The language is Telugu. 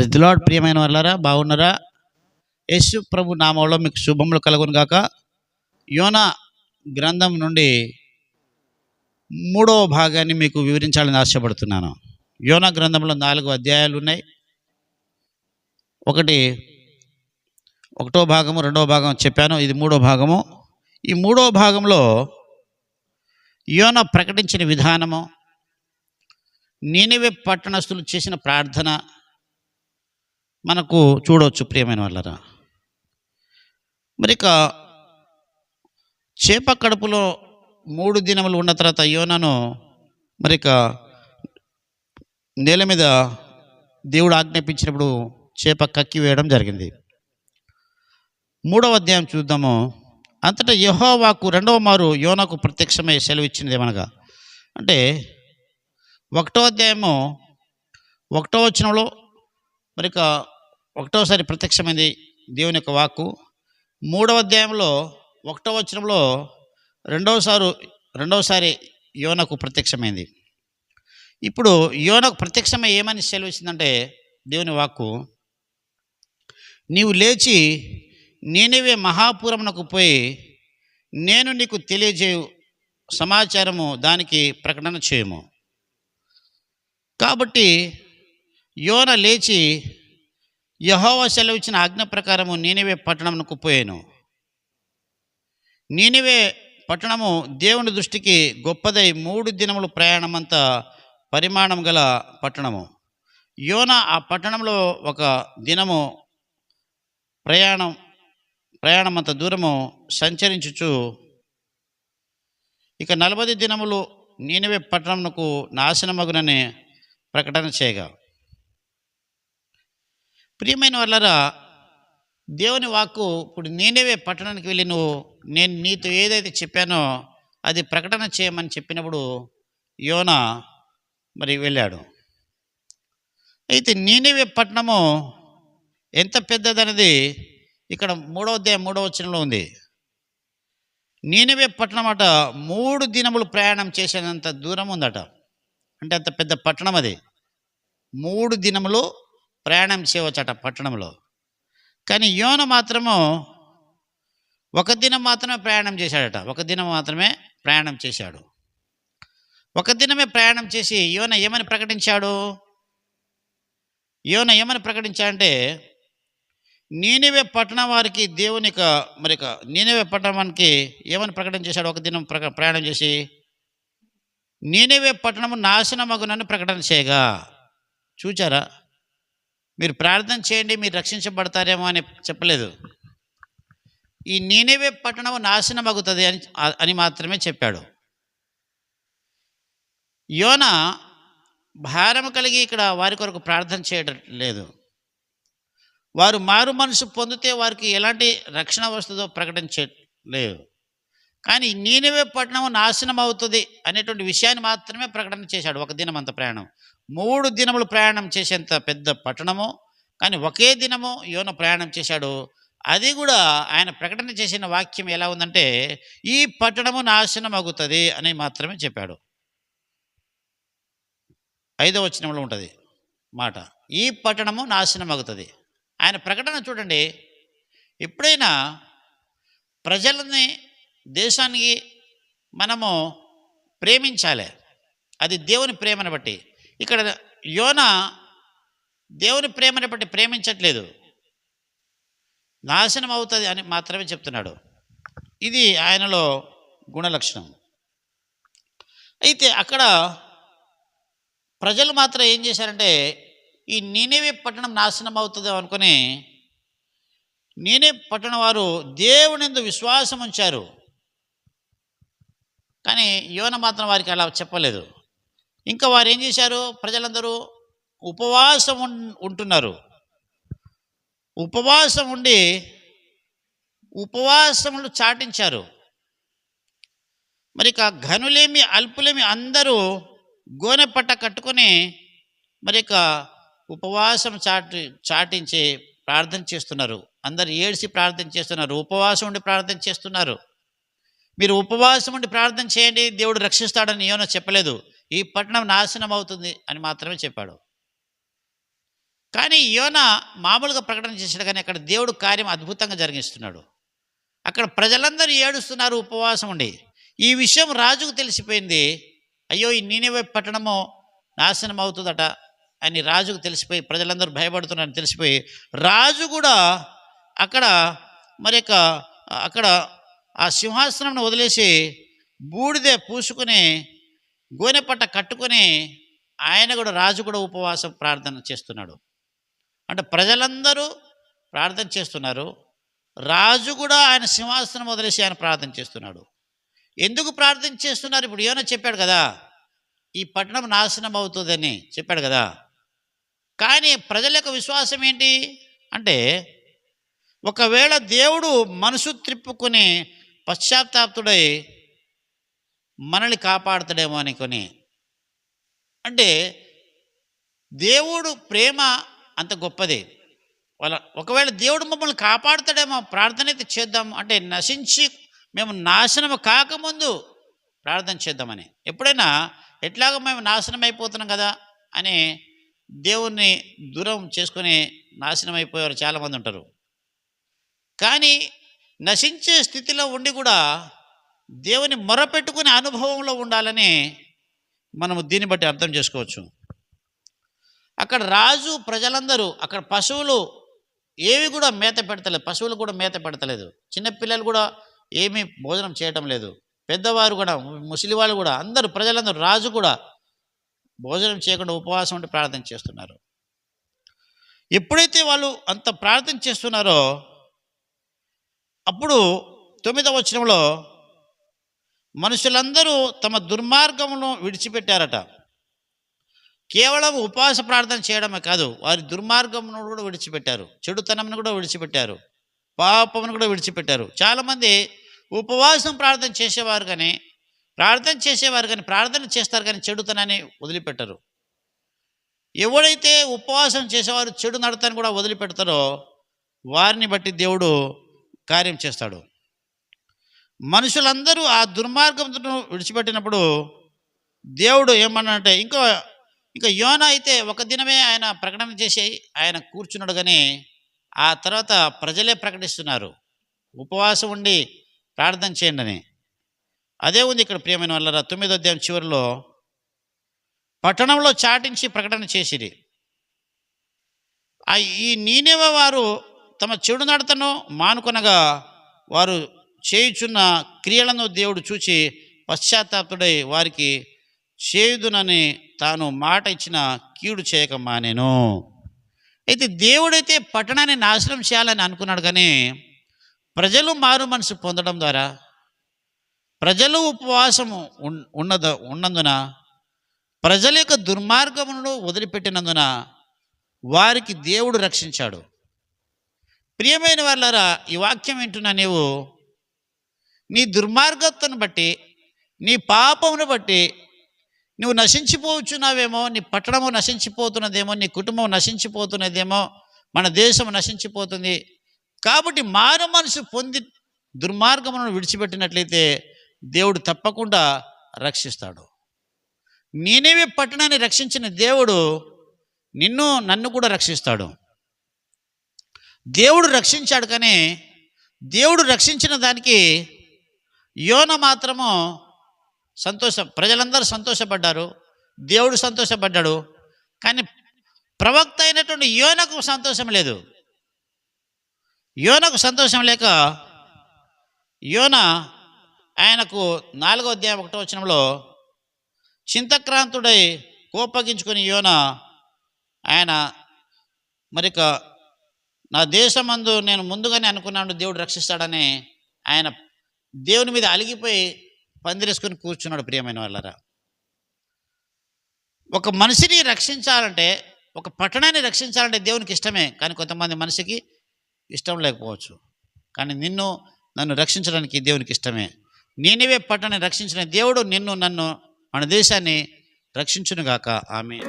ప్రజలాడ్ ప్రియమైన వాళ్ళారా బాగున్నారా? యేసు ప్రభు నామంలో మీకు శుభములు కలుగును గాక. యోన గ్రంథం నుండి మూడవ భాగాన్ని మీకు వివరించాలని ఆశపడుతున్నాను. యోన గ్రంథంలో నాలుగు అధ్యాయాలు ఉన్నాయి. ఒకటి ఒకటో భాగము రెండవ భాగం చెప్పాను ఇది మూడో భాగము. ఈ మూడో భాగంలో యోన ప్రకటించిన విధానము నేనివే పట్టణస్తులు చేసిన ప్రార్థన మనకు చూడవచ్చు ప్రియమైన వాళ్ళరా. మరి ఇక చేప కడుపులో మూడు దినములు ఉన్న తర్వాత యోనను మరి ఇక నేల మీద దేవుడు ఆజ్ఞాపించినప్పుడు చేప కక్కి వేయడం జరిగింది. మూడవ అధ్యాయం చూద్దాము. అంతటా యహోవాకు రెండవ మారు యోనకు ప్రత్యక్షమై సెలవు ఇచ్చినది ఏమనగా అంటే ఒకటో అధ్యాయము ఒకటో వచనంలో మరి ఒకటోసారి ప్రత్యక్షమైంది దేవుని యొక్క వాక్కు. మూడవ అధ్యాయంలో ఒకటో వచనంలో రెండవసారి రెండవసారి యోనకు ప్రత్యక్షమైంది. ఇప్పుడు యోనకు ప్రత్యక్షమై ఏమని సెలవిచ్చిందంటే దేవుని వాక్కు నీవు లేచి నేనేవే మహాపురమునకు పోయి నేను నీకు తెలియజేయు సమాచారము దానికి ప్రకటన చేయము. కాబట్టి యోన లేచి యహోవ సెలవిచ్చిన ఆజ్ఞ ప్రకారము నేనివే పట్టణమునకు పోయాను నేనివే పట్టణము దేవుని దృష్టికి గొప్పదై మూడు దినములు ప్రయాణమంతా పరిమాణం గల పట్టణము. యోన ఆ పట్టణంలో ఒక దినము ప్రయాణం ప్రయాణమంత దూరము సంచరించుచు ఇక నలభై దినములు నేనివే పట్టణమునకు నాశనమగునని ప్రకటన చేయగా. ప్రియమైన వాళ్ళరా దేవుని వాక్కు ఇప్పుడు నేనేవే పట్టణానికి వెళ్ళి నువ్వు నేను నీతో ఏదైతే చెప్పానో అది ప్రకటన చేయమని చెప్పినప్పుడు యోన మరి వెళ్ళాడు. అయితే నేనేవే పట్టణము ఎంత పెద్దదనేది ఇక్కడ మూడవ అధ్యాయం మూడవ వచనంలో ఉంది. నేనేవే పట్టణం అట మూడు దినములు ప్రయాణం చేసేంత దూరం ఉందట. అంటే అంత పెద్ద పట్టణం అది. మూడు దినములు ప్రయాణం చేయవచ్చట పట్టణంలో. కానీ యోన మాత్రము ఒక దినం మాత్రమే ప్రయాణం చేశాడట. ఒక దినం మాత్రమే ప్రయాణం చేశాడు. ఒక దినమే ప్రయాణం చేసి యోన ఏమని ప్రకటించాడు? యోన ఏమని ప్రకటించాడంటే నేనివే పట్టణం వారికి దేవుని మరి నేనివే పట్టణానికి ఏమని ప్రకటన చేశాడు? ఒక దినం ప్రక ప్రయాణం చేసి నేనివే పట్టణము నాశనమగునని ప్రకటన చేయగా. చూచారా? మీరు ప్రార్థన చేయండి మీరు రక్షించబడతారేమో అని చెప్పలేదు. ఈ నేనేవే పట్టణము నాశనమగుతుంది అని అని మాత్రమే చెప్పాడు. యోన భారం కలిగి ఇక్కడ వారి కొరకు ప్రార్థన చేయడం లేదు. వారు మారు మనసు పొందితే వారికి ఎలాంటి రక్షణ వస్తుందో ప్రకటించలేదు కానీ నేనవే పట్టణం నాశనం అవుతుంది అనేటువంటి విషయాన్ని మాత్రమే ప్రకటన చేశాడు ఒక దినం అంత ప్రయాణం. మూడు దినములు ప్రయాణం చేసేంత పెద్ద పట్టణము కానీ ఒకే దినము యోన ప్రయాణం చేశాడు. అది కూడా ఆయన ప్రకటన చేసిన వాక్యం ఎలా ఉందంటే ఈ పట్టణము నాశనం అవుతుంది అని మాత్రమే చెప్పాడు. ఐదవ వచనంలో ఉంటుంది మాట. ఈ పట్టణము నాశనం అవుతుంది ఆయన ప్రకటన చూడండి ఎప్పుడైనా ప్రజలని దేశానికి మనము ప్రేమించాలి. అది దేవుని ప్రేమను బట్టి. ఇక్కడ యోన దేవుని ప్రేమను బట్టి ప్రేమించట్లేదు. నాశనం అవుతుంది అని మాత్రమే చెప్తున్నాడు. ఇది ఆయనలో గుణలక్షణం. అయితే అక్కడ ప్రజలు మాత్రం ఏం చేశారంటే ఈ నేనేవి పట్టణం నాశనం అవుతుంది అనుకుని నేనే పట్టణం వారు దేవునిందు విశ్వాసం ఉంచారు. కానీ యోన మాత్రం వారికి అలా చెప్పలేదు. ఇంకా వారు ఏం చేశారు? ప్రజలందరూ ఉపవాసం ఉంటున్నారు. ఉపవాసం ఉండి ఉపవాసములు చాటించారు. మరి ఇక ఘనులేమి అల్పులేమి అందరూ గోనె పట్ట కట్టుకొని మరి ఇక ఉపవాసం చాటి చాటించి ప్రార్థన చేస్తున్నారు. అందరు ఏడ్చి ప్రార్థన చేస్తున్నారు. ఉపవాసం ఉండి ప్రార్థన చేస్తున్నారు. మీరు ఉపవాసం ఉండి ప్రార్థన చేయండి దేవుడు రక్షిస్తాడని ఏమో చెప్పలేదు. ఈ పట్టణం నాశనం అవుతుంది అని మాత్రమే చెప్పాడు. కానీ యోన మామూలుగా ప్రకటన చేశాడు కానీ అక్కడ దేవుడు కార్యం అద్భుతంగా జరిగిస్తున్నాడు. అక్కడ ప్రజలందరూ ఏడుస్తున్నారు ఉపవాసం ఉండి. ఈ విషయం రాజుకు తెలిసిపోయింది. అయ్యో ఈ నీనివే పట్టణము నాశనం అవుతుందట అని రాజుకు తెలిసిపోయి ప్రజలందరూ భయపడుతున్నారని తెలిసిపోయి రాజు కూడా అక్కడ మరి అక్కడ ఆ సింహాసనంను వదిలేసి బూడిదే పూసుకుని గోనెపట్ట కట్టుకుని కట్టుకొని ఆయన కూడా రాజు కూడా ఉపవాసం ప్రార్థన చేస్తున్నాడు. అంటే ప్రజలందరూ ప్రార్థన చేస్తున్నారు. రాజు కూడా ఆయన సింహాసనం వదిలేసి ఆయన ప్రార్థన చేస్తున్నాడు. ఎందుకు ప్రార్థన చేస్తున్నారు? ఇప్పుడు ఏమైనా చెప్పాడు కదా ఈ పట్టణం నాశనం అవుతుందని చెప్పాడు కదా. కానీ ప్రజల యొక్క విశ్వాసం ఏంటి? అంటే ఒకవేళ దేవుడు మనసు త్రిప్పుకుని పశ్చాత్తాప్తుడై మనల్ని కాపాడుతాడేమో అనుకొని. అంటే దేవుడు ప్రేమ అంత గొప్పది. వాళ్ళ ఒకవేళ దేవుడు మమ్మల్ని కాపాడుతాడేమో ప్రార్థన అయితే చేద్దాం. అంటే నశించి మేము నాశనం కాకముందు ప్రార్థన చేద్దామని. ఎప్పుడైనా ఎట్లాగో మేము నాశనం అయిపోతున్నాం కదా అని దేవుణ్ణి దూరం చేసుకొని నాశనం అయిపోయేవారు చాలామంది ఉంటారు. కానీ నశించే స్థితిలో ఉండి కూడా దేవుని మొరపెట్టుకునే అనుభవంలో ఉండాలని మనము దీన్ని బట్టి అర్థం చేసుకోవచ్చు. అక్కడ రాజు ప్రజలందరూ అక్కడ పశువులు ఏవి కూడా మేత పెడతలేదు పశువులు కూడా మేత పెడతలేదు. చిన్నపిల్లలు కూడా ఏమీ భోజనం చేయటం లేదు. పెద్దవారు కూడా ముసలి వాళ్ళు కూడా అందరూ ప్రజలందరూ రాజు కూడా భోజనం చేయకుండా ఉపవాసం ఉండి ప్రార్థన చేస్తున్నారు. ఎప్పుడైతే వాళ్ళు అంత ప్రార్థన చేస్తున్నారో అప్పుడు తొమ్మిదవ వచనంలో మనుషులందరూ తమ దుర్మార్గమును విడిచిపెట్టారట. కేవలం ఉపవాస ప్రార్థన చేయడమే కాదు వారి దుర్మార్గమును కూడా విడిచిపెట్టారు. చెడుతనంను కూడా విడిచిపెట్టారు. పాపమును కూడా విడిచిపెట్టారు. చాలామంది ఉపవాసం ప్రార్థన చేసేవారు కానీ ప్రార్థన చేసేవారు కానీ ప్రార్థన చేస్తారు కానీ చెడుతనాన్ని వదిలిపెట్టరు. ఎవడైతే ఉపవాసం చేసేవారు చెడు నడతని కూడా వదిలిపెడతారో వారిని బట్టి దేవుడు కార్యం చేస్తాడు. మనుషులందరూ ఆ దుర్మార్గంతో విడిచిపెట్టినప్పుడు దేవుడు ఏమన్నాడంటే ఇంకో ఇంకా యోన అయితే ఒక దినమే ఆయన ప్రకటన చేసి ఆయన కూర్చున్నాడు కానీ ఆ తర్వాత ప్రజలే ప్రకటిస్తున్నారు. ఉపవాసం ఉండి ప్రార్థన చేయండి అని. అదే ఉంది ఇక్కడ ప్రియమైన వాళ్ళ తొమ్మిదో అధ్యాయం చివరిలో పట్టణంలో చాటించి ప్రకటన చేసిరి. ఈ నీనేవ వారు తమ చెడు నడతను మానుకొనగా వారు చేయుచున్న క్రియలను దేవుడు చూచి పశ్చాత్తాపుడై వారికి చేయుదునని తాను మాట ఇచ్చిన కీడు చేయక మానేను. అయితే దేవుడైతే పట్టణాన్ని నాశనం చేయాలని అనుకున్నాడు కానీ ప్రజలు మారు మనసు పొందడం ద్వారా ప్రజలు ఉపవాసము ఉన్నద ఉన్నందున ప్రజల యొక్క దుర్మార్గమును వదిలిపెట్టినందున వారికి దేవుడు రక్షించాడు. ప్రియమైన వాళ్ళరా ఈ వాక్యం వింటున్నా నీవు? నీ దుర్మార్గత్వను బట్టి నీ పాపమును బట్టి నువ్వు నశించిపోవచ్చున్నావేమో నీ పట్టణము నశించిపోతున్నదేమో నీ కుటుంబం నశించిపోతున్నదేమో మన దేశం నశించిపోతుంది. కాబట్టి మాన మనసు పొంది దుర్మార్గమును విడిచిపెట్టినట్లయితే దేవుడు తప్పకుండా రక్షిస్తాడు. నేనేవి పట్టణాన్ని రక్షించిన దేవుడు నిన్ను నన్ను కూడా రక్షిస్తాడు. దేవుడు రక్షించాడు కానీ దేవుడు రక్షించిన దానికి యోన మాత్రము సంతోష ప్రజలందరూ సంతోషపడ్డారు. దేవుడు సంతోషపడ్డాడు. కానీ ప్రవక్త అయినటువంటి యోనకు సంతోషం లేదు. యోనకు సంతోషం లేక యోన ఆయనకు నాలుగో అధ్యాయం ఒకటో వచనంలో చింతక్రాంతుడై కోపగించుకుని యోన ఆయన మరిక నా దేశమందు నేను ముందుగానే అనుకున్నాను దేవుడు రక్షిస్తాడని ఆయన దేవుని మీద అలిగిపోయి పందిరేసుకొని కూర్చున్నాడు ప్రియమైన వాళ్ళరా. ఒక మనిషిని రక్షించాలంటే ఒక పట్టణాన్ని రక్షించాలంటే దేవునికి ఇష్టమే కానీ కొంతమంది మనిషికి ఇష్టం లేకపోవచ్చు. కానీ నిన్ను నన్ను రక్షించడానికి దేవునికి ఇష్టమే. నేనివే పట్టణాన్ని రక్షించిన దేవుడు నిన్ను నన్ను మన దేశాన్ని రక్షించునుగాక. ఆమె